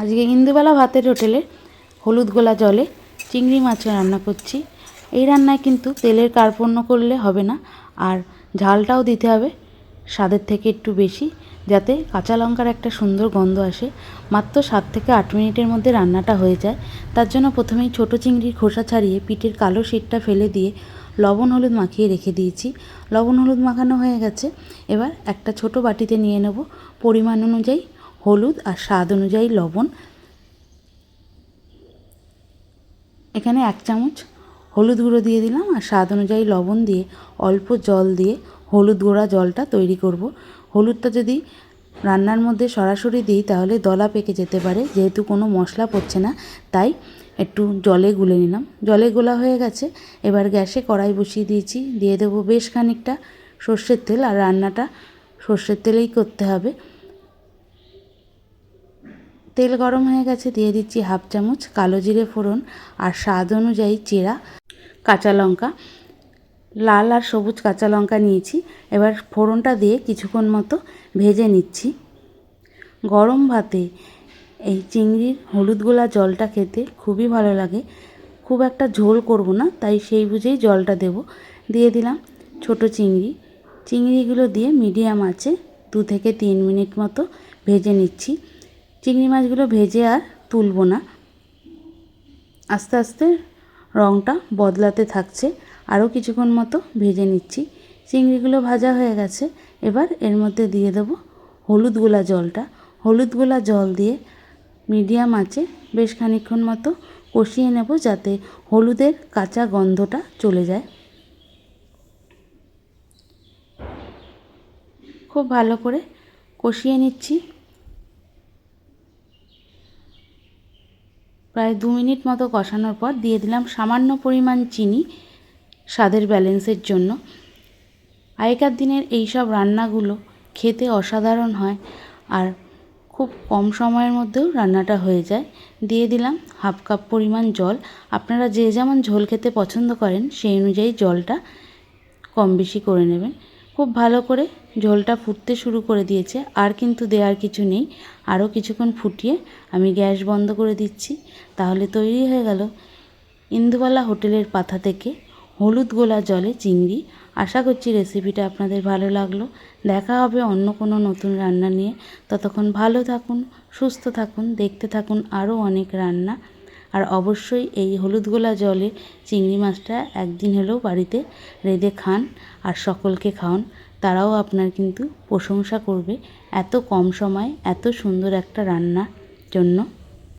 আজকে ইন্দুবেলা ভাতের হোটেলে হলুদ গোলা জলে চিংড়ি মাছ রান্না করছি। এই রান্নায় কিন্তু তেলের কার্পণ্য করলে হবে না, আর ঝালটাও দিতে হবে স্বাদের থেকে একটু বেশি, যাতে কাঁচা লঙ্কার একটা সুন্দর গন্ধ আসে। মাত্র সাত থেকে আট মিনিটের মধ্যে রান্নাটা হয়ে যায়। তার জন্য প্রথমেই ছোটো চিংড়ির খোসা ছাড়িয়ে পিঠের কালো শিটটা ফেলে দিয়ে লবণ হলুদ মাখিয়ে রেখে দিয়েছি। লবণ হলুদ মাখানো হয়ে গেছে। এবার একটা ছোট বাটিতে নিয়ে নেব। পরিমাণ অনুযায়ী হলুদ আর স্বাদ অনুযায়ী লবণ। এখানে এক চামচ হলুদ গুঁড়ো দিয়ে দিলাম আর স্বাদ অনুযায়ী লবণ দিয়ে অল্প জল দিয়ে হলুদ গুঁড়া জলটা তৈরি করব। হলুদটা যদি রান্নার মধ্যে সরাসরি দিই তাহলে দলা পেকে যেতে পারে, যেহেতু কোনো মশলা পড়ছে না, তাই একটু জলে গুলে নিলাম। জলে গোলা হয়ে গেছে, এবার গ্যাসে কড়াই বসিয়ে দিয়েছি। দিয়ে দেবো বেশ খানিকটা সর্ষের তেল আর রান্নাটা সর্ষের তেলেই করতে হবে। তেল গরম হয়ে গেছে, দিয়ে দিচ্ছি হাফ চামচ কালো জিরে ফোড়ন আর স্বাদ অনুযায়ী চেরা, কাঁচা লঙ্কা। লাল আর সবুজ কাঁচা লঙ্কা নিয়েছি, এবার ফোড়নটা দিয়ে কিছুক্ষণ মতো ভেজে নিচ্ছি। গরম ভাতে এই চিংড়ির হলুদ গোলা জলটা খেতে খুবই ভালো লাগে। খুব একটা ঝোল করব না, তাই সেই বুঝেই জলটা দেব। দিয়ে দিলাম ছোট চিংড়ি। চিংড়িগুলো দিয়ে মিডিয়াম আছে দু থেকে তিন মিনিট মতো ভেজে নিচ্ছি। চিংড়ি মাছগুলো ভেজে আর তুলব না। আস্তে আস্তে রঙটা বদলাতে থাকছে। আরও কিছুক্ষণ মতো ভেজে নিচ্ছি। চিংড়িগুলো ভাজা হয়ে গেছে। এবার এর মধ্যে দিয়ে দেবো হলুদ গোলা জলটা। হলুদ গোলা জল দিয়ে মিডিয়াম আছে বেশ খানিক্ষণ মতো কষিয়ে নেব যাতে হলুদের কাঁচা গন্ধটা চলে যায়। খুব ভালো করে কষিয়ে নিচ্ছি। প্রায় দু মিনিট মতো কষানোর পর দিয়ে দিলাম সামান্য পরিমাণ চিনি স্বাদের ব্যালেন্সের জন্য। আগেকার দিনের এই সব রান্নাগুলো খেতে অসাধারণ হয় আর খুব কম সময়ের মধ্যেও রান্নাটা হয়ে যায়। দিয়ে দিলাম হাফ কাপ পরিমাণ জল। আপনারা যে যেমন ঝোল খেতে পছন্দ করেন সেই অনুযায়ী জলটা কম বেশি করে নেবেন। খুব ভালো করে ঝোলটা ফুটতে শুরু করে দিয়েছে। আর কিন্তু দেওয়ার কিছু নেই। আরও কিছুক্ষণ ফুটিয়ে আমি গ্যাস বন্ধ করে দিচ্ছি। তাহলে তৈরি হয়ে গেল ইন্দুবালা হোটেলের পাথা থেকে হলুদ গোলা জলে চিংড়ি। আশা করছি রেসিপিটা আপনাদের ভালো লাগল। দেখা হবে অন্য কোনো নতুন রান্না নিয়ে। ততক্ষণ ভালো থাকুন, সুস্থ থাকুন, দেখতে থাকুন আরও অনেক রান্না। আর অবশ্যই এই হলুদ গোলা জলে চিংড়ি মাছটা একদিন হলেও বাড়িতে রেঁধে খান আর সকলকে খাওয়ান। তারাও আপনার কিন্তু প্রশংসা করবে। এত কম সময়, এত সুন্দর একটা রান্নার জন্য।